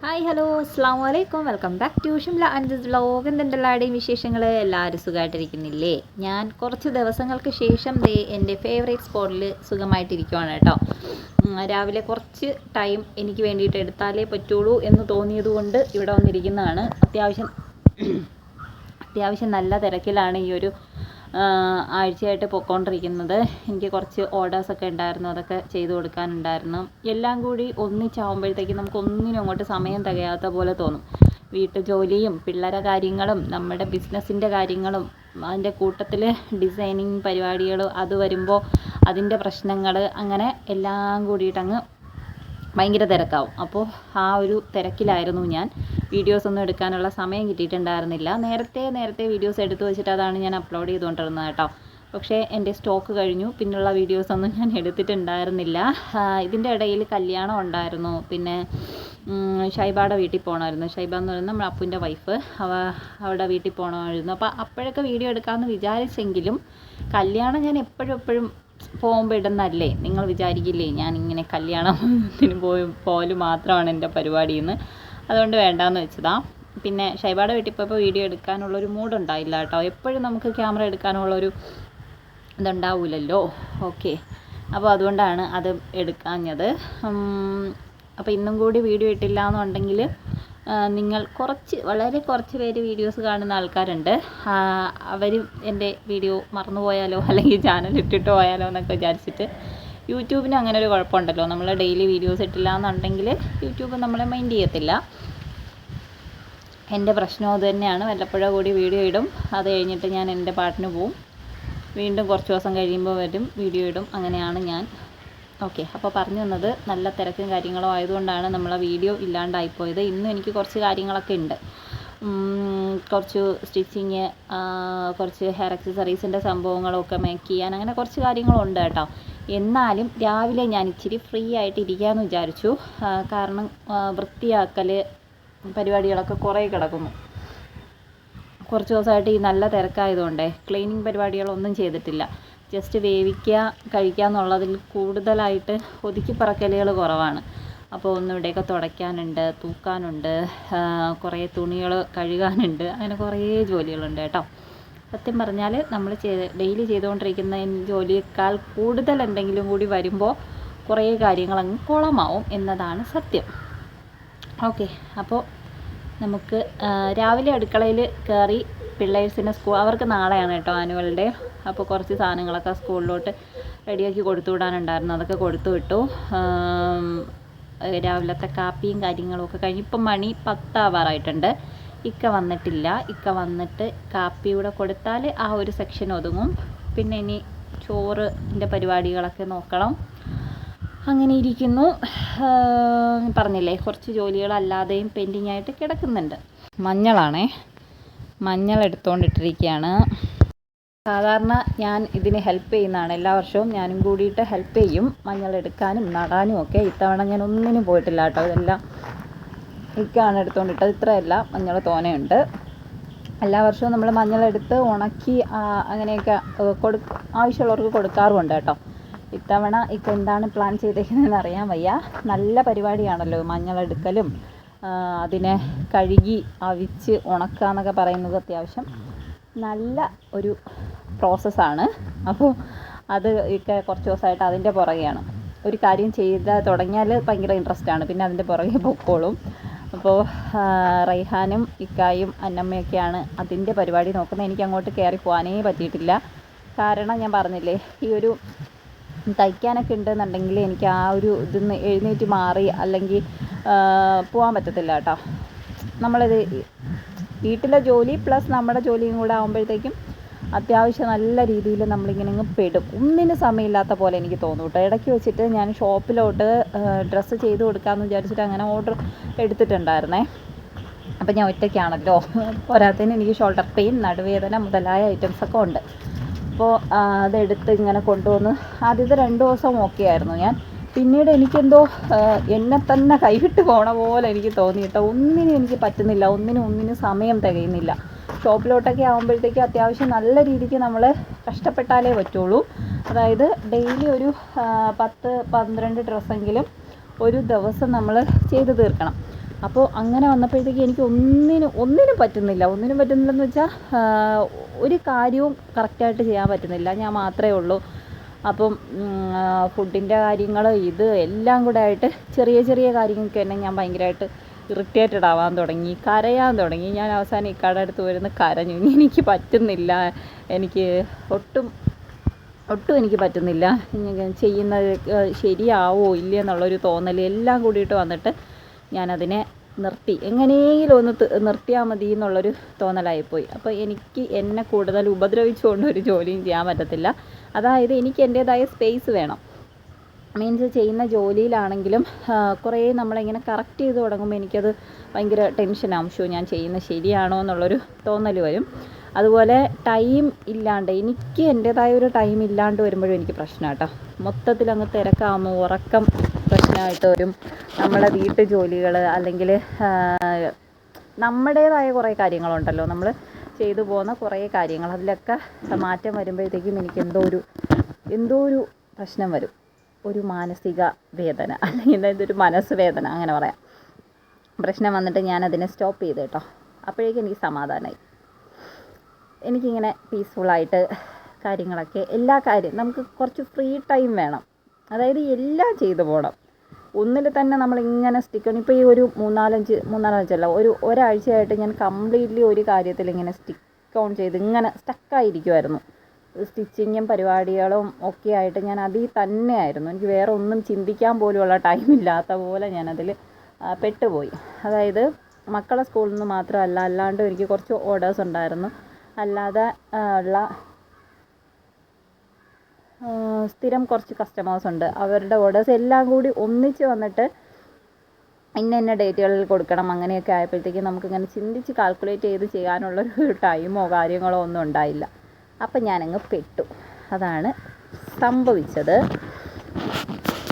Hi hello അസ്സാം വലൈക്കും welcome back to Shimla this vlog എന്തെല്ലാവരുടെയും വിശേഷങ്ങൾ എല്ലാവരും സുഖമായിട്ടിരിക്കുന്നില്ലേ ഞാൻ കുറച്ച് ദിവസങ്ങൾക്ക് ശേഷം ദേ എന്റെ ഫേവറേറ്റ് സ്പോട്ടിൽ സുഖമായിട്ടിരിക്കുവാണ് കേട്ടോ. രാവിലെ കുറച്ച് ടൈം എനിക്ക് വേണ്ടിയിട്ട് എടുത്താലേ പറ്റുള്ളൂ എന്ന് തോന്നിയതുകൊണ്ട് ഇവിടെ വന്നിരിക്കുന്നതാണ്. അത്യാവശ്യം അത്യാവശ്യം നല്ല തിരക്കിലാണ് ഈ ഒരു ആഴ്ചയായിട്ട് പൊയ്ക്കൊണ്ടിരിക്കുന്നത് എനിക്ക് കുറച്ച് ഓർഡേഴ്സൊക്കെ ഉണ്ടായിരുന്നു. അതൊക്കെ ചെയ്തു കൊടുക്കാനുണ്ടായിരുന്നു. എല്ലാം കൂടി ഒന്നിച്ചാവുമ്പോഴത്തേക്കും നമുക്ക് ഒന്നിനും അങ്ങോട്ട് സമയം തികയാത്ത പോലെ തോന്നും. വീട്ടു ജോലിയും പിള്ളേരെ കാര്യങ്ങളും നമ്മുടെ ബിസിനസ്സിന്റെ കാര്യങ്ങളും അതിന്റെ കൂട്ടത്തിൽ ഡിസൈനിങ് പരിപാടികൾ അത് വരുമ്പോൾ അതിന്റെ പ്രശ്നങ്ങൾ അങ്ങനെ എല്ലാം കൂടിയിട്ടങ്ങ് ഭയങ്കര തിരക്കാവും. അപ്പോൾ ആ ഒരു തിരക്കിലായിരുന്നു ഞാൻ. വീഡിയോസ് ഒന്നും എടുക്കാനുള്ള സമയം കിട്ടിയിട്ടുണ്ടായിരുന്നില്ല. നേരത്തെ നേരത്തെ വീഡിയോസ് എടുത്തു വെച്ചിട്ട് അതാണ് ഞാൻ അപ്ലോഡ് ചെയ്തുകൊണ്ടിരുന്നത് കേട്ടോ. പക്ഷേ എന്റെ സ്റ്റോക്ക് കഴിഞ്ഞു. പിന്നുള്ള വീഡിയോസൊന്നും ഞാൻ എടുത്തിട്ടുണ്ടായിരുന്നില്ല. ഇതിന്റെ ഇടയിൽ കല്യാണം ഉണ്ടായിരുന്നു. പിന്നെ ഷൈബയുടെ വീട്ടിൽ പോകണമായിരുന്നു ഷൈബ എന്ന് പറയുന്നത് നമ്മുടെ അപ്പുവിന്റെ വൈഫ് അവ അവിടെ വീട്ടിൽ പോകണമായിരുന്നു അപ്പോൾ അപ്പോഴൊക്കെ വീഡിയോ എടുക്കാമെന്ന് വിചാരിച്ചെങ്കിലും കല്യാണം ഞാൻ എപ്പോഴും എപ്പോഴും പോകുമ്പോൾ ഇടുന്നല്ലേ നിങ്ങൾ വിചാരിക്കില്ലേ? ഞാൻ ഇങ്ങനെ കല്യാണത്തിന് പോയി പോലും മാത്രമാണ് എന്റെ പരിപാടി എന്ന് അതുകൊണ്ട് വേണ്ടാന്ന് വെച്ചതാ. പിന്നെ ഷൈബാടെ വീട്ടിൽ പോയപ്പോൾ വീഡിയോ മൂഡ് ഉണ്ടായില്ല കേട്ടോ. എപ്പോഴും നമുക്ക് ക്യാമറ എടുക്കാനുള്ളൊരു ഇതുണ്ടാവില്ലല്ലോ ഓക്കെ. അപ്പോൾ അതുകൊണ്ടാണ് അത് എടുക്കാഞ്ഞത്. അപ്പോൾ ഇന്നും കൂടി വീഡിയോ ഇട്ടില്ല എന്നുണ്ടെങ്കിൽ നിങ്ങൾ കുറച്ച് വളരെ കുറച്ച് പേര് വീഡിയോസ് കാണുന്ന ആൾക്കാരുണ്ട്. അവർ എന്റെ വീഡിയോ മറന്നു പോയാലോ അല്ലെങ്കിൽ ചാനൽ ഇട്ടിട്ട് പോയാലോ എന്നൊക്കെ വിചാരിച്ചിട്ട് യൂട്യൂബിന് അങ്ങനെ ഒരു കുഴപ്പമുണ്ടല്ലോ. നമ്മൾ ഡെയിലി വീഡിയോസ് ഇട്ടില്ല എന്നുണ്ടെങ്കിൽ യൂട്യൂബ് നമ്മളെ മൈൻഡ് ചെയ്യത്തില്ല. എന്റെ പ്രശ്നം അത് തന്നെയാണ്. വല്ലപ്പോഴും കൂടി വീഡിയോ ഇടും. അത് കഴിഞ്ഞിട്ട് ഞാൻ എന്റെ പാട്ടിന് പോവും. വീണ്ടും കുറച്ച് ദിവസം കഴിയുമ്പോൾ വരും. വീഡിയോ ഇടും. അങ്ങനെയാണ് ഞാൻ. ഓക്കെ അപ്പോൾ പറഞ്ഞു തന്നത് നല്ല തിരക്കും കാര്യങ്ങളും ആയതുകൊണ്ടാണ് നമ്മളെ വീഡിയോ ഇല്ലാണ്ടായിപ്പോയത് ഇന്നും എനിക്ക് കുറച്ച് കാര്യങ്ങളൊക്കെ ഉണ്ട്. കുറച്ച് സ്റ്റിച്ചിങ് കുറച്ച് ഹെയർ അക്സസറീസിന്റെ സംഭവങ്ങളൊക്കെ മേക്ക് ചെയ്യാൻ അങ്ങനെ കുറച്ച് കാര്യങ്ങളുണ്ട് കേട്ടോ. എന്നാലും രാവിലെ ഞാൻ ഇച്ചിരി ഫ്രീ ആയിട്ട് ഇരിക്കാമെന്ന് വിചാരിച്ചു. കാരണം വൃത്തിയാക്കൽ പരിപാടികളൊക്കെ കുറേ കിടക്കുന്നു. കുറച്ച് ദിവസമായിട്ട് ഈ നല്ല തിരക്കായതുകൊണ്ടേ ക്ലീനിങ് പരിപാടികളൊന്നും ചെയ്തിട്ടില്ല. ജസ്റ്റ് വേവിക്കുക കഴിക്കുക എന്നുള്ളതിൽ കൂടുതലായിട്ട് ഒതുക്കി പറക്കലുകൾ കുറവാണ്. അപ്പോൾ ഒന്ന് ഇവിടെയൊക്കെ തുടയ്ക്കാനുണ്ട് തൂക്കാനുണ്ട് കുറേ തുണികൾ കഴുകാനുണ്ട് അങ്ങനെ കുറേ ജോലികളുണ്ട് കേട്ടോ. സത്യം പറഞ്ഞാൽ നമ്മൾ ഡെയിലി ചെയ്തുകൊണ്ടിരിക്കുന്ന ജോലിയേക്കാൾ കൂടുതൽ എന്തെങ്കിലും കൂടി വരുമ്പോൾ കുറേ കാര്യങ്ങൾ അങ്ങ് കുളമാവും എന്നതാണ് സത്യം. ഓക്കെ അപ്പോൾ നമുക്ക് രാവിലെ അടുക്കളയിൽ കയറി പിള്ളേഴ്സിന് സ്കൂൾ അവർക്ക് നാളെയാണ് കേട്ടോ ആനുവൽ ഡേ അപ്പോൾ കുറച്ച് സാധനങ്ങളൊക്കെ സ്കൂളിലോട്ട് റെഡിയാക്കി കൊടുത്തു വിടാനുണ്ടായിരുന്നു. അതൊക്കെ കൊടുത്തു വിട്ടു. രാവിലത്തെ കാപ്പിയും കാര്യങ്ങളും ഒക്കെ കഴിഞ്ഞ് ഇപ്പം മണി പത്താവാറായിട്ടുണ്ട്. ഇക്ക വന്നിട്ടില്ല. ഇക്ക വന്നിട്ട് കാപ്പി ഇവിടെ കൊടുത്താൽ ആ ഒരു സെക്ഷൻ ഒതുങ്ങും. പിന്നെ ഇനി ചോറിന്റെ പരിപാടികളൊക്കെ നോക്കണം. അങ്ങനെ ഇരിക്കുന്നു. പറഞ്ഞില്ലേ കുറച്ച് ജോലികളല്ലാതെയും പെൻഡിങ് ആയിട്ട് കിടക്കുന്നുണ്ട്. മഞ്ഞളാണേ. മഞ്ഞൾ എടുത്തുകൊണ്ടിട്ടിരിക്കുകയാണ് സാധാരണ ഞാൻ ഇതിന് ഹെൽപ്പ് ചെയ്യുന്നതാണ്. എല്ലാ വർഷവും ഞാനും കൂടിയിട്ട് ഹെൽപ്പ് ചെയ്യും. മഞ്ഞൾ എടുക്കാനും നടാനും ഒക്കെ ഇത്തവണ ഞാൻ ഒന്നിനും പോയിട്ടില്ല കേട്ടോ ഇതെല്ലാം ഇക്കാണ് എടുത്തുകൊണ്ടിട്ടത് ഇത്രയല്ല മഞ്ഞൾ തോനെയുണ്ട്. എല്ലാ വർഷവും നമ്മൾ മഞ്ഞൾ എടുത്ത് ഉണക്കി അങ്ങനെയൊക്കെ കൊടു ആവശ്യമുള്ളവർക്ക് കൊടുക്കാറുമുണ്ട് കേട്ടോ. ഇത്തവണ ഇപ്പം എന്താണ് പ്ലാൻ ചെയ്തേക്കുന്നതെന്ന് അറിയാൻ വയ്യ. നല്ല പരിപാടിയാണല്ലോ മഞ്ഞളെടുക്കലും. അതിനെ കഴുകി അവിച്ച് ഉണക്കുക എന്നൊക്കെ പറയുന്നത് അത്യാവശ്യം നല്ല ഒരു പ്രോസസ്സാണ്. അപ്പോൾ അത് ഒക്കെ കുറച്ച് ദിവസമായിട്ട് അതിന്റെ പുറകെയാണ്. ഒരു കാര്യം ചെയ്ത് തുടങ്ങിയാൽ ഭയങ്കര ഇൻട്രസ്റ്റ് ആണ്. പിന്നെ അതിന്റെ പുറകെ പൊക്കോളും. അപ്പോൾ റൈഹാനും ഇക്കായും അന്നമ്മയൊക്കെയാണ് അതിന്റെ പരിപാടി നോക്കുന്നത്. എനിക്ക് അങ്ങോട്ട് കയറി പോകാനേ പറ്റിയിട്ടില്ല. കാരണം ഞാൻ പറഞ്ഞില്ലേ ഈ ഒരു തയ്ക്കാനൊക്കെ ഉണ്ടെന്നുണ്ടെങ്കിൽ എനിക്ക് ആ ഒരു ഇതിന്ന് എഴുന്നേറ്റ് മാറി അല്ലെങ്കിൽ പോകാൻ പറ്റത്തില്ല കേട്ടോ. നമ്മളത് വീട്ടിലെ ജോലി പ്ലസ് നമ്മുടെ ജോലിയും കൂടെ ആകുമ്പോഴത്തേക്കും അത്യാവശ്യം നല്ല രീതിയിൽ നമ്മളിങ്ങനെ അങ്ങ് പെടും. ഒന്നിന് സമയമില്ലാത്ത പോലെ എനിക്ക് തോന്നും കേട്ടോ. ഇടയ്ക്ക് വെച്ചിട്ട് ഞാൻ ഷോപ്പിലോട്ട് ഡ്രസ്സ് ചെയ്ത് കൊടുക്കാമെന്ന് വിചാരിച്ചിട്ട് അങ്ങനെ ഓർഡർ എടുത്തിട്ടുണ്ടായിരുന്നേ. അപ്പം ഞാൻ ഒറ്റയ്ക്കാണല്ലോ. പോരാത്തതിന് എനിക്ക് ഷോൾഡർ പെയിൻ നടുവേദന മുതലായ ഐറ്റംസൊക്കെ ഉണ്ട്. അപ്പോൾ അതെടുത്ത് ഇങ്ങനെ കൊണ്ടുവന്ന് ആദ്യത്തെ രണ്ട് ദിവസം ഓക്കെ ആയിരുന്നു ഞാൻ. പിന്നീട് എനിക്കെന്തോ എന്നെ തന്നെ കൈവിട്ട് പോണ പോലെ എനിക്ക് തോന്നി കേട്ടോ. ഒന്നിനും എനിക്ക് പറ്റുന്നില്ല. ഒന്നിനും ഒന്നിനും സമയം തികയുന്നില്ല. ഷോപ്പിലോട്ടൊക്കെ ആകുമ്പോഴത്തേക്കും അത്യാവശ്യം നല്ല രീതിക്ക് നമ്മൾ കഷ്ടപ്പെട്ടാലേ പറ്റുള്ളൂ. അതായത് ഡെയിലി ഒരു പത്ത് പന്ത്രണ്ട് ഡ്രസ്സെങ്കിലും ഒരു ദിവസം നമ്മൾ ചെയ്തു തീർക്കണം. അപ്പോൾ അങ്ങനെ വന്നപ്പോഴത്തേക്ക് എനിക്ക് ഒന്നിനും ഒന്നിനും പറ്റുന്നില്ല. ഒന്നിനും പറ്റുന്നില്ലെന്ന് വെച്ചാൽ ഒരു കാര്യവും കറക്റ്റായിട്ട് ചെയ്യാൻ പറ്റുന്നില്ല. ഞാൻ മാത്രമേ ഉള്ളൂ. അപ്പം ഫുഡിന്റെ കാര്യങ്ങൾ ഇത് എല്ലാം കൂടെ ആയിട്ട് ചെറിയ ചെറിയ കാര്യങ്ങൾക്ക് തന്നെ ഞാൻ ഭയങ്കരമായിട്ട് ഇറിറ്റേറ്റഡ് ആവാൻ തുടങ്ങി കരയാൻ തുടങ്ങി. ഞാൻ അവസാനം ഇക്കാടെ അടുത്ത് വരുന്ന കരഞ്ഞു. ഇനി എനിക്ക് പറ്റുന്നില്ല. എനിക്ക് ഒട്ടും ഒട്ടും എനിക്ക് പറ്റുന്നില്ല. ചെയ്യുന്നത് ശരിയാവോ ഇല്ലേ എന്നുള്ളൊരു തോന്നൽ എല്ലാം കൂടിയിട്ട് വന്നിട്ട് ഞാനതിനെ നിർത്തി. എങ്ങനെയെങ്കിലും ഒന്ന് നിർത്തിയാൽ മതി എന്നുള്ളൊരു തോന്നലായിപ്പോയി. അപ്പോൾ എനിക്ക് എന്നെ കൂടുതൽ ഉപദ്രവിച്ചുകൊണ്ട് ഒരു ജോലിയും ചെയ്യാൻ പറ്റത്തില്ല. അതായത് എനിക്ക് എന്റേതായ സ്പേസ് വേണം. മീൻസ് ചെയ്യുന്ന ജോലിയിലാണെങ്കിലും കുറേ നമ്മളിങ്ങനെ കറക്റ്റ് ചെയ്ത് തുടങ്ങുമ്പോൾ എനിക്കത് ഭയങ്കര ടെൻഷനാവും ഷോ ഞാൻ ചെയ്യുന്നത് ശരിയാണോ എന്നുള്ളൊരു തോന്നൽ വരും. അതുപോലെ ടൈം ഇല്ലാണ്ട് എനിക്ക് എന്റേതായ ഒരു ടൈം ഇല്ലാണ്ട് വരുമ്പോഴും എനിക്ക് പ്രശ്നമാണ് കേട്ടോ മൊത്തത്തിൽ അങ്ങ് തിരക്കാകുമ്പോൾ ഉറക്കം പ്രശ്നമായിട്ട് വരും. നമ്മളെ വീട്ടു ജോലികൾ അല്ലെങ്കിൽ നമ്മുടേതായ കുറേ കാര്യങ്ങളുണ്ടല്ലോ. നമ്മൾ ചെയ്തു പോകുന്ന കുറേ കാര്യങ്ങൾ അതിലൊക്കെ മാറ്റം വരുമ്പോഴത്തേക്കും എനിക്ക് എന്തോ ഒരു എന്തോ ഒരു പ്രശ്നം വരും. ഒരു മാനസിക വേദന അല്ലെങ്കിൽ ഇതൊരു മനസ്സ് വേദന അങ്ങനെ പറയാം. പ്രശ്നം വന്നിട്ട് ഞാൻ അതിനെ സ്റ്റോപ്പ് ചെയ്ത് കേട്ടോ. അപ്പോഴേക്കും എനിക്ക് സമാധാനമായി എനിക്കിങ്ങനെ പീസ്ഫുള്ളായിട്ട് കാര്യങ്ങളൊക്കെ എല്ലാ കാര്യം നമുക്ക് കുറച്ച് ഫ്രീ ടൈം വേണം. അതായത് എല്ലാം ചെയ്തു പോകണം ഒന്നിൽ തന്നെ നമ്മളിങ്ങനെ സ്റ്റിക്ക് ഇപ്പോൾ ഈ ഒരു മൂന്നാലഞ്ച് മൂന്നാലഞ്ചല്ല ഒരു ഒരാഴ്ചയായിട്ട് ഞാൻ കംപ്ലീറ്റ്ലി ഒരു കാര്യത്തിൽ ഇങ്ങനെ സ്റ്റിക്ക് ഓൺ ചെയ്ത് ഇങ്ങനെ സ്റ്റക്കായിരിക്കുമായിരുന്നു സ്റ്റിച്ചിങ്ങും പരിപാടികളും ഒക്കെ ആയിട്ട് ഞാൻ അതിൽ തന്നെയായിരുന്നു. എനിക്ക് വേറെ ഒന്നും ചിന്തിക്കാൻ പോലുമുള്ള ടൈമില്ലാത്ത പോലെ ഞാനതിൽ പെട്ടുപോയി. അതായത് മക്കളെ സ്കൂളിൽ നിന്ന് മാത്രമല്ല അല്ലാണ്ട് എനിക്ക് കുറച്ച് ഓർഡേഴ്സ് ഉണ്ടായിരുന്നു. അല്ലാതെ ഉള്ള സ്ഥിരം കുറച്ച് കസ്റ്റമേഴ്സ് ഉണ്ട്. അവരുടെ ഓർഡേഴ്സ് എല്ലാം കൂടി ഒന്നിച്ച് വന്നിട്ട് ഇന്ന ഇന്ന ഡേറ്റുകളിൽ കൊടുക്കണം അങ്ങനെയൊക്കെ ആയപ്പോഴത്തേക്കും നമുക്കിങ്ങനെ ചിന്തിച്ച് കാൽക്കുലേറ്റ് ചെയ്ത് ചെയ്യാനുള്ളൊരു ടൈമോ കാര്യങ്ങളോ ഒന്നും ഉണ്ടായില്ല. അപ്പം ഞാനങ്ങ് പെട്ടു. അതാണ് സംഭവിച്ചത്.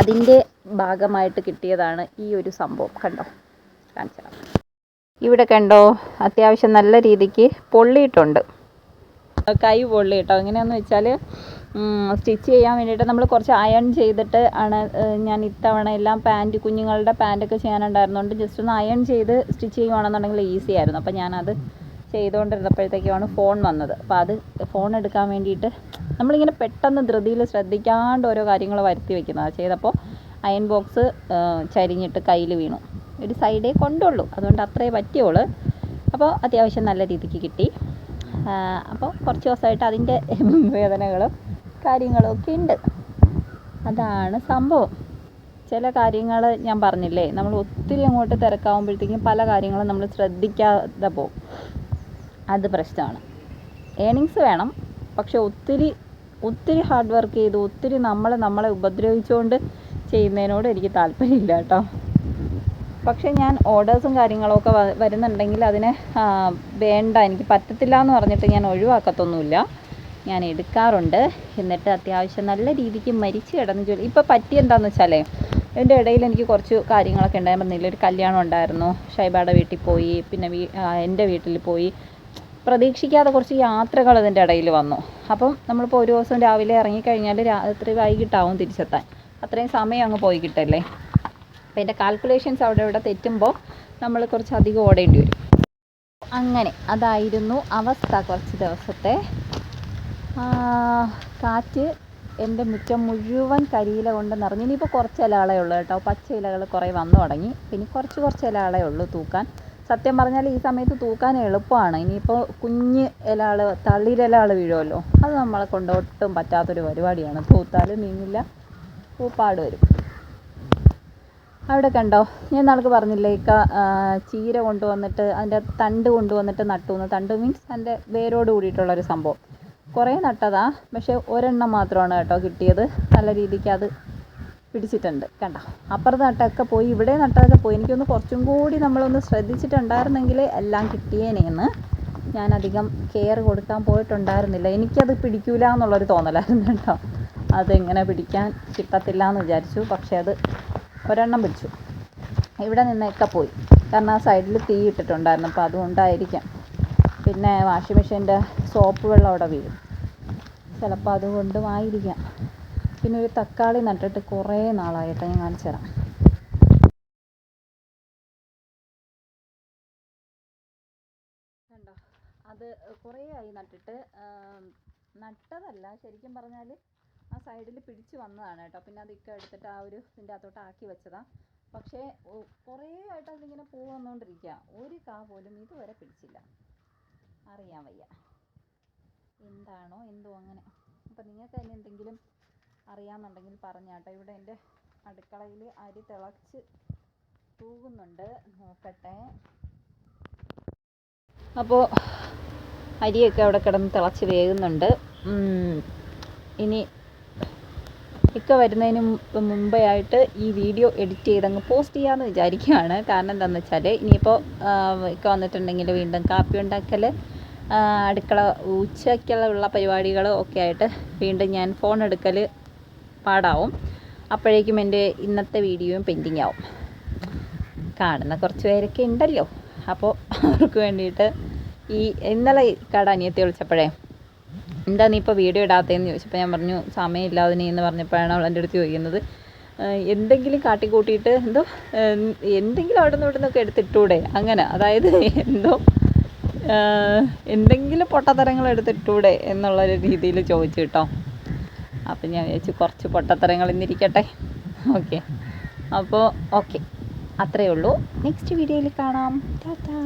അതിന്റെ ഭാഗമായിട്ട് കിട്ടിയതാണ് ഈ ഒരു സംഭവം. കണ്ടോ? കാണിച്ചു ഇവിടെ കണ്ടോ? അത്യാവശ്യം നല്ല രീതിക്ക് പൊള്ളിയിട്ടുണ്ട്. കൈ പൊള്ളി കേട്ടോ എങ്ങനെയാന്ന് വെച്ചാൽ സ്റ്റിച്ച് ചെയ്യാൻ വേണ്ടിയിട്ട് നമ്മൾ കുറച്ച് അയൺ ചെയ്തിട്ട് ആണ് ഞാൻ ഇത്തവണ എല്ലാം പാന്റ് കുഞ്ഞുങ്ങളുടെ പാന്റൊക്കെ ചെയ്യാനുണ്ടായിരുന്നുകൊണ്ട് ജസ്റ്റ് ഒന്ന് അയൺ ചെയ്ത് സ്റ്റിച്ച് ചെയ്യുവാണെന്നുണ്ടെങ്കിൽ ഈസി ആയിരുന്നു. അപ്പോൾ ഞാനത് ചെയ്തുകൊണ്ടിരുന്നപ്പോഴത്തേക്കുമാണ് ഫോൺ വന്നത്. അപ്പോൾ അത് ഫോൺ എടുക്കാൻ വേണ്ടിയിട്ട് നമ്മളിങ്ങനെ പെട്ടെന്ന് ധൃതിയിൽ ശ്രദ്ധിക്കാണ്ട് ഓരോ കാര്യങ്ങൾ വരുത്തി വെക്കുന്നത് ചെയ്തപ്പോൾ അയൺ ബോക്സ് ചരിഞ്ഞിട്ട് കയ്യിൽ വീണു. ഒരു സൈഡേ കൊണ്ടുള്ളൂ. അതുകൊണ്ട് അത്രേ പറ്റിയുള്ളൂ അപ്പോൾ അത്യാവശ്യം നല്ല രീതിക്ക് കിട്ടി. അപ്പോൾ കുറച്ച് ദിവസമായിട്ട് അതിന്റെ വേദനകളും കാര്യങ്ങളും ഒക്കെ ഉണ്ട്. അതാണ് സംഭവം. ചില കാര്യങ്ങൾ ഞാൻ പറഞ്ഞില്ലേ നമ്മൾ ഒത്തിരി അങ്ങോട്ട് തിരക്കാവുമ്പോഴത്തേക്കും പല കാര്യങ്ങളും നമ്മൾ ശ്രദ്ധിക്കാതെ പോകും. അത് പ്രശ്നമാണ്. ഏണിങ്സ് വേണം. പക്ഷെ ഒത്തിരി ഒത്തിരി ഹാർഡ് വർക്ക് ചെയ്ത് ഒത്തിരി നമ്മളെ നമ്മളെ ഉപദ്രവിച്ചുകൊണ്ട് ചെയ്യുന്നതിനോട് എനിക്ക് താല്പര്യമില്ല കേട്ടോ. പക്ഷേ ഞാൻ ഓർഡേഴ്സും കാര്യങ്ങളൊക്കെ വരുന്നുണ്ടെങ്കിൽ അതിനെ വേണ്ട എനിക്ക് പറ്റത്തില്ല എന്ന് പറഞ്ഞിട്ട് ഞാൻ ഒഴിവാക്കത്തൊന്നുമില്ല. ഞാൻ എടുക്കാറുണ്ട്. എന്നിട്ട് അത്യാവശ്യം നല്ല രീതിക്ക് മരിച്ചു കിടന്ന് ജോലി. ഇപ്പോൾ പറ്റിയെന്താണെന്ന് വെച്ചാലേ ഇതിന്റെ ഇടയിൽ എനിക്ക് കുറച്ച് കാര്യങ്ങളൊക്കെ ഉണ്ടായി പറഞ്ഞില്ല ഒരു കല്യാണം ഉണ്ടായിരുന്നു. ഷൈബയുടെ വീട്ടിൽ പോയി പിന്നെ വീ എന്റെ വീട്ടിൽ പോയി. പ്രതീക്ഷിക്കാതെ കുറച്ച് യാത്രകൾ അതിന്റെ ഇടയിൽ വന്നു. അപ്പം നമ്മളിപ്പോൾ ഒരു ദിവസം രാവിലെ ഇറങ്ങിക്കഴിഞ്ഞാൽ രാത്രി വൈകിട്ടാവും തിരിച്ചെത്താൻ. അത്രയും സമയം അങ്ങ് പോയി കിട്ടല്ലേ? അപ്പം എന്റെ കാൽക്കുലേഷൻസ് അവിടെ ഇവിടെ തെറ്റുമ്പോൾ നമ്മൾ കുറച്ച് അധികം ഓടേണ്ടി വരും. അങ്ങനെ അതായിരുന്നു അവസ്ഥ കുറച്ച് ദിവസത്തെ. കാറ്റ് എന്റെ മുറ്റം മുഴുവൻ കരിയില കൊണ്ട് നിറഞ്ഞു. ഇനിയിപ്പോൾ കുറച്ച് ഇലകളേ ഉള്ളൂ കേട്ടോ. പച്ച ഇലകൾ കുറേ വന്നു തുടങ്ങി. പിന്നെ കുറച്ച് കുറച്ച് ഇലകളേ ഉള്ളൂ തൂക്കാൻ. സത്യം പറഞ്ഞാൽ ഈ സമയത്ത് തൂക്കാൻ എളുപ്പമാണ്. ഇനിയിപ്പോൾ കുഞ്ഞ് ഇലകൾ തളിരിലകൾ വീഴുമല്ലോ. അത് നമ്മളെ കൊണ്ട് ഒട്ടും പറ്റാത്തൊരു പരിപാടിയാണ്. തൂത്താലും നീങ്ങില്ല പൂപ്പാട് വരും. അവിടെ കണ്ടോ? ഞാൻ നാളെ പറഞ്ഞില്ലേ ഇക്ക ചീര കൊണ്ടുവന്നിട്ട് അതിന്റെ തണ്ട് കൊണ്ടുവന്നിട്ട് നട്ടു എന്ന് തണ്ട് മീൻസ് അതിന്റെ വേരോട് കൂടിയിട്ടുള്ളൊരു സംഭവം. കുറേ നട്ടതാ പക്ഷേ ഒരെണ്ണം മാത്രമാണ് കേട്ടോ കിട്ടിയത്. നല്ല രീതിക്ക് അത് പിടിച്ചിട്ടുണ്ട്. കണ്ട? അപ്പുറത്ത് നട്ടൊക്കെ പോയി ഇവിടെ നട്ടതൊക്കെ പോയി. എനിക്കൊന്ന് കുറച്ചും കൂടി നമ്മളൊന്ന് ശ്രദ്ധിച്ചിട്ടുണ്ടായിരുന്നെങ്കിൽ എല്ലാം കിട്ടിയേനേന്ന് ഞാൻ അധികം കെയർ കൊടുക്കാൻ പോയിട്ടുണ്ടായിരുന്നില്ല. എനിക്കത് പിടിക്കൂല എന്നുള്ളൊരു തോന്നലായിരുന്നു കേട്ടോ. അതെങ്ങനെ പിടിക്കാൻ കിട്ടത്തില്ല എന്ന് വിചാരിച്ചു. പക്ഷേ അത് ഒരെണ്ണം പിടിച്ചു. ഇവിടെ നിന്നൊക്കെ പോയി. കാരണം ആ സൈഡിൽ തീ ഇട്ടിട്ടുണ്ടായിരുന്നു. അപ്പോൾ അതുകൊണ്ടായിരിക്കാം. പിന്നെ വാഷിംഗ് മെഷീന്റെ സോപ്പ് വെള്ളം അവിടെ വീഴും. ചിലപ്പോൾ അതുകൊണ്ടും ആയിരിക്കാം. പിന്നെ ഒരു തക്കാളി നട്ടിട്ട് കുറേ നാളായിട്ട് ഞാൻ കാണിച്ചു തരാം. കണ്ടോ? അത് കുറേ ആയി നട്ടിട്ട് നട്ടതല്ല ശരിക്കും പറഞ്ഞാൽ ആ സൈഡിൽ പിടിച്ച് വന്നതാണ് കേട്ടോ. പിന്നെ അത് ഇക്ക എടുത്തിട്ട് ആ ഒരു ഇതിന്റെ അകത്തോട്ട് ആക്കി വെച്ചതാണ് പക്ഷേ കുറേ ആയിട്ട് അതിങ്ങനെ പൂ വന്നുകൊണ്ടിരിക്കുക ഒരു കാ പോലും ഇതുവരെ പിടിച്ചില്ല. അറിയാൻ വയ്യ. എന്താണോ എന്തോ അങ്ങനെ. അപ്പം നിങ്ങൾക്ക് തന്നെ എന്തെങ്കിലും അറിയാമെന്നുണ്ടെങ്കിൽ പറഞ്ഞാട്ടെ. ഇവിടെ എന്റെ അടുക്കളയിൽ അരി തിളച്ച് തൂകുന്നുണ്ട്. നോക്കട്ടെ. അപ്പോൾ അരിയൊക്കെ അവിടെ കിടന്ന് തിളച്ച് വേകുന്നുണ്ട്. ഇനി ഇക്ക വരുന്നതിന് മുമ്പേ ആയിട്ട് ഈ വീഡിയോ എഡിറ്റ് ചെയ്തങ്ങ് പോസ്റ്റ് ചെയ്യാമെന്ന് വിചാരിക്കുകയാണ് കാരണം എന്താണെന്ന് വെച്ചാൽ ഇനിയിപ്പോൾ ഇക്ക വന്നിട്ടുണ്ടെങ്കിൽ വീണ്ടും കാപ്പി ഉണ്ടാക്കൽ അടുക്കള ഉച്ചയ്ക്കുള്ള പരിപാടികൾ ഒക്കെ ആയിട്ട് വീണ്ടും ഞാൻ ഫോൺ എടുക്കൽ പാടാവും. അപ്പോഴേക്കും എന്റെ ഇന്നത്തെ വീഡിയോയും പെൻഡിങ് ആവും കാണുന്ന കുറച്ച് പേരൊക്കെ ഉണ്ടല്ലോ. അപ്പോൾ അവർക്ക് വേണ്ടിയിട്ട് ഈ ഇന്നലെ കട അനിയത്തി വിളിച്ചപ്പോഴേ എന്താ നീ ഇപ്പോൾ വീഡിയോ ഇടാത്തതെന്ന് ചോദിച്ചപ്പോൾ ഞാൻ പറഞ്ഞു സമയമില്ലാതെ നീ എന്ന് പറഞ്ഞപ്പോഴാണ് അവൾ എന്റെ അടുത്ത് ചോദിക്കുന്നത്. "ഏഹ് എന്തെങ്കിലും കാട്ടിക്കൂട്ടിയിട്ട് എന്തോ എന്തെങ്കിലും അവിടെ നിന്ന് ഇവിടെ നിന്നൊക്കെ എടുത്തിട്ടൂടെ അങ്ങനെ അതായത് എന്തോ എന്തെങ്കിലും പൊട്ടത്തരങ്ങൾ എടുത്തിട്ടൂടെ എന്നുള്ള രീതിയിൽ ചോദിച്ചു കേട്ടോ. അപ്പം ഞാൻ വിചാരിച്ചു കുറച്ച് പൊട്ടത്തരങ്ങൾ ഇന്നിരിക്കട്ടെ. ഓക്കെ അപ്പോൾ ഓക്കെ അത്രയേ ഉള്ളൂ. നെക്സ്റ്റ് വീഡിയോയിൽ കാണാം. ടാറ്റാ